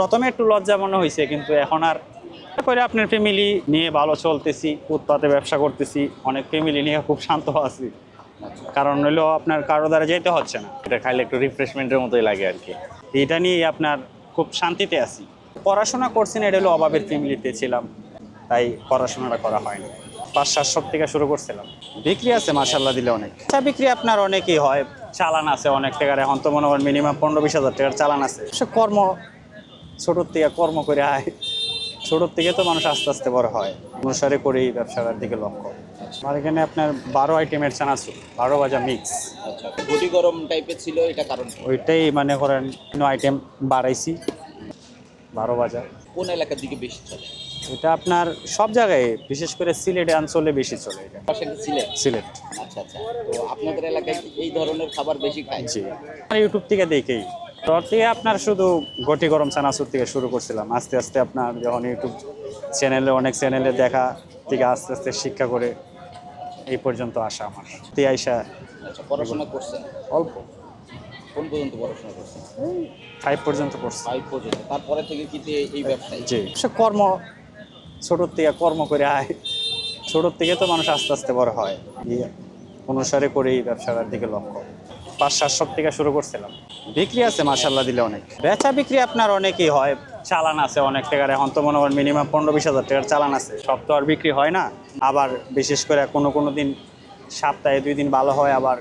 প্রথমে একটু লজ্জা মনে হয়েছে কিন্তু এখন আর করে আপনার ফ্যামিলি নিয়ে ভালো চলতেছি উৎপাতে ব্যবসা করতেছি অনেক ফ্যামিলি নিয়ে খুব শান্ত আছি। কারণ হলো আপনার কারও দ্বারা যেতে হচ্ছে না। এটা খাইলে একটু রিফ্রেশমেন্টের মতোই লাগে আর কি এটা নিয়ে আপনার খুব শান্তিতে আছি। পড়াশোনা করছি না এটা হলো অভাবের ফ্যামিলিতে ছিলাম তাই পড়াশোনাটা করা হয়নি। পাঁচ সাতশো থেকে শুরু করছিলাম। বিক্রি আছে মাসাল্লাহ দিলে অনেক। চা বিক্রি আপনার অনেকই হয় চালান আছে অনেক টাকার এখন তো মনে করেন মিনিমাম পনেরো বিশ হাজার টাকার চালান আছে। সে কর্ম ছোটোর থেকে কর্ম করে আয়। ছোটোর থেকে তো মানুষ আস্তে আস্তে বড় হয়। অনুসারে করেই ব্যবসাটার দিকে লক্ষ্য। আমার এখানে আপনার বারো আইটেমের চানাচুর বারো ভাজা মিক্স আচ্ছা গটি গরম টাইপের ছিল এটা কারণ ওইটাই মানে করেন কোনো আইটেম বাড়াইছি। বারো বাজার কোন এলাকার দিকে বেশি চলে? এটা আপনার সব জায়গায় বিশেষ করে সিলেট অঞ্চলে বেশি চলে এটা। সিলেট? সিলেট। আচ্ছা আচ্ছা। তো আপনাদের এলাকায় এই ধরনের খাবার বেশি খায়? জি। ইউটিউব থেকে দেখেই তোর আপনার শুধু গটি গরম চানাচুর থেকে শুরু করছিলাম। আস্তে আস্তে আপনার যখন ইউটিউব চ্যানেলে অনেক চ্যানেলে দেখা থেকে আস্তে আস্তে শিক্ষা করে এই পর্যন্ত আসা আমার। তে আইসা আচ্ছা পড়াশোনা করছেন? অল্প। কোন পর্যন্ত পড়াশোনা করছেন? ফাইভ পর্যন্ত পড়ছি ফাইভ পর্যন্ত। তারপরে থেকে কি এই ব্যবসায়? জি। সে কর্ম ছোটোর থেকে কর্ম করে আয়। ছোটোর থেকে তো মানুষ আস্তে আস্তে বড় হয়। এই অনুসারে করেই ব্যবসাটার দিকে লক্ষ্য। পাঁচ সাতশো থেকে শুরু করছিলাম। বিক্রি আছে মাসাল্লাহ দিলে অনেক। বেচা বিক্রি আপনার অনেকই হয়। চালান আছে অনেক টাকার, এখন তো মনে করেন মিনিমাম পনেরো বিশ হাজার টাকার চালান আছে। সব তো আর বিক্রি হয় না। আবার বিশেষ করে কোনো কোনো দিন সপ্তাহে দুই দিন ভালো হয়, আবার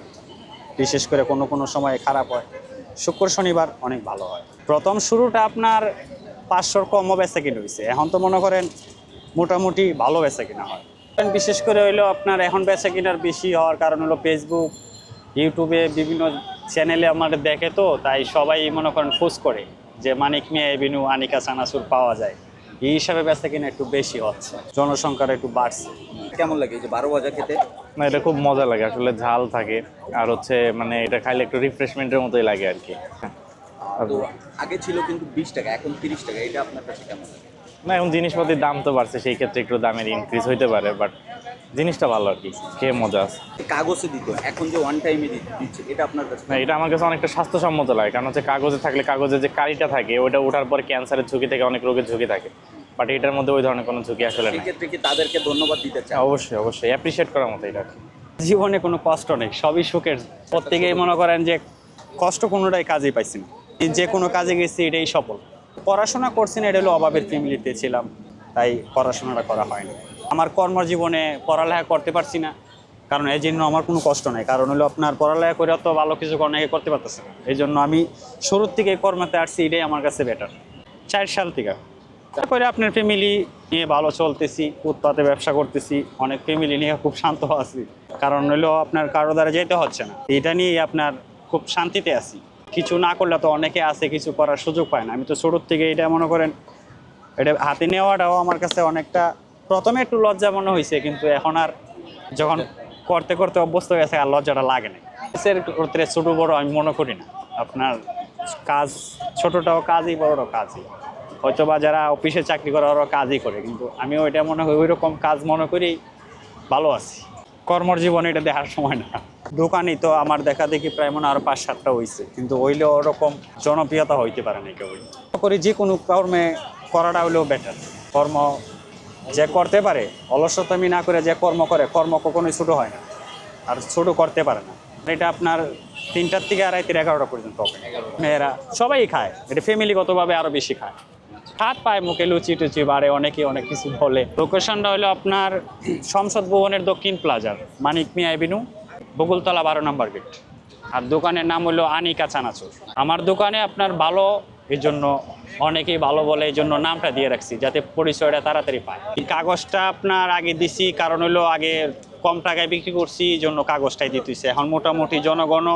বিশেষ করে কোনো কোনো সময় খারাপ হয়। শুক্র, শনিবার অনেক ভালো হয়। প্রথম শুরুটা আপনার পাঁচশোর কমও বেচা কিনে হয়েছে এখন তো মনে করেন মোটামুটি ভালো বেচা কিনা হয়। বিশেষ করে হইল আপনার এখন বেচা কিনার বেশি হওয়ার কারণ হলো ফেসবুক ইউটিউবে বিভিন্ন চ্যানেলে আমার দেখে তো তাই সবাই মনে করেন খোঁজ করে যে মানিক মিয়া এভিনিউ আনিকা চানাচুর পাওয়া যায়। এই হিসাবে বেচা কিনা একটু বেশি হচ্ছে। জনসংখ্যাটা একটু বাড়ছে। কেমন লাগে যে বারো ভাজা খেতে? না এটা খুব মজা লাগে। আসলে ঝাল থাকে। আর হচ্ছে মানে এটা খাইলে একটু রিফ্রেশমেন্টের মতোই লাগে আর কি। তো আগে ছিল কিন্তু বিশ টাকা এখন তিরিশ টাকা। এটা আপনার কাছে কেমন লাগে? না এখন জিনিসপাতির দাম তো বাড়ছে সেই ক্ষেত্রে একটু দামের ইনক্রিজ হইতে পারে বাট জিনিসটা ভালো আর কি খেয়ে মজা আছে। কাগজে দিত এখন যে ওয়ান টাইমে দিচ্ছে এটা আপনার কাছে? না এটা আমার কাছে অনেকটা স্বাস্থ্যসম্মত লাগে কারণ হচ্ছে কাগজে থাকলে কাগজে যে কারিটা থাকে ওটা ওঠার পর ক্যান্সারের ঝুঁকি থেকে অনেক রোগের ঝুঁকি থাকে। বাট এটার মধ্যে ওই ধরনের কোনো ঝুঁকি আসলে নেই সেক্ষেত্রে কি তাদেরকে ধন্যবাদ দিতে চাই অবশ্যই অবশ্যই অ্যাপ্রিসিয়েট করার মতো এটা জীবনে কোনো কষ্ট নেই সবই সুখের। প্রত্যেকেই মনে করেন যে কষ্ট কোনোটাই কাজেই পাইছি না। যে কোনো কাজে গেছি এটাই সফল। পড়াশোনা করছি না এটা হলো অভাবের ফ্যামিলিতে ছিলাম তাই পড়াশোনাটা করা হয়নি। আমার কর্মজীবনে পড়ালেখা করতে পারছি না। কারণ এই জন্য আমার কোনো কষ্ট নাই। কারণ হলো আপনার পড়ালেখা করে তো ভালো কিছু অনেকে করতে পারতেছে না। এই জন্য আমি শুরুর থেকে কর্মতে আসছি, এটাই আমার কাছে বেটার চার সাল থেকে। তারপরে আপনার ফ্যামিলি নিয়ে ভালো চলতেছি, উৎপাতে ব্যবসা করতেছি, অনেক ফ্যামিলি নিয়ে খুব শান্ত আছি। কারণ হলো আপনার কারও দ্বারা যেতে হচ্ছে না। এটা নিয়ে আপনার খুব শান্তিতে আছি। কিছু না করলে তো অনেকে আছে, কিছু করার সুযোগ পায় না। আমি তো শুরুর থেকে এটা মনে করেন, এটা হাতে নেওয়াটাও আমার কাছে অনেকটা প্রথমে একটু লজ্জা মনে হয়েছে কিন্তু এখন আর যখন করতে করতে অভ্যস্ত হয়ে গেছে, আর লজ্জাটা লাগে না এর করতে ছোটো বড় আমি মনে করি না। আপনার কাজ, ছোটোটাও কাজই, বড়টাও কাজই। হয়তো বা যারা অফিসে চাকরি করে, ওরাও কাজই করে, কিন্তু আমি ওইটা মনে করি ওই রকম কাজ মনে করি ভালো আছি। কর্মজীবনে এটা দেখার সময় না। দোকানই তো আমার দেখা দেখি প্রায় মনে হয় আরও পাঁচ সাতটা হয়েছে কিন্তু হইলে ওরকম জনপ্রিয়তা হইতে পারে না কেউ করি যে কোনো কর্মে করাটা হলেও বেটার কর্ম যে করতে পারে, অলসতামি না করে যে কর্ম করে, কর্ম কখনোই ছোটো হয় না। আর ছোটো করতে পারে না। এটা আপনার তিনটার থেকে আড়াইতে এগারোটা পর্যন্ত হবে। মেয়েরা সবাই খায়। এটা ফ্যামিলিগতভাবে আরও বেশি খায়। হাত পায় মুখে লুচি টুচি বাড়ে, অনেকে অনেক কিছু বলে। লোকেশনটা হলো আপনার সংসদ ভবনের দক্ষিণ প্লাজার মানিক মিয়া এভিনিউ বকুলতলা বারো নম্বর গেট আর দোকানের নাম হলো আনিকা চানাচুর। আমার দোকানে আপনার ভালো এই জন্য অনেকেই ভালো বলে এই জন্য নামটা দিয়ে রাখছি, যাতে পরিচয়টা তাড়াতাড়ি পায়। এই কাগজটা আপনার আগে দিছি, কারণ হলো আগে কম টাকায় বিক্রি করছি এই জন্য কাগজটাই দিতেছে। এখন মোটামুটি জনগণ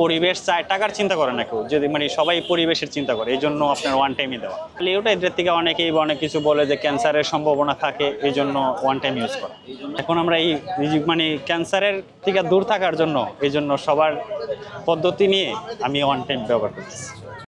পরিবেশ চায়, টাকার চিন্তা করে না কেউ। যদি মানে সবাই পরিবেশের চিন্তা করে এই জন্য আপনার ওয়ান টাইমই দেওয়া। তাহলে ওটা এদের থেকে অনেকেই অনেক কিছু বলে যে ক্যান্সারের সম্ভাবনা থাকে এই জন্য ওয়ান টাইম ইউজ করা। এখন আমরা এই মানে ক্যান্সারের থেকে দূর থাকার জন্য এই জন্য সবার পদ্ধতি নিয়ে আমি ওয়ান টাইম ব্যবহার করতেছি।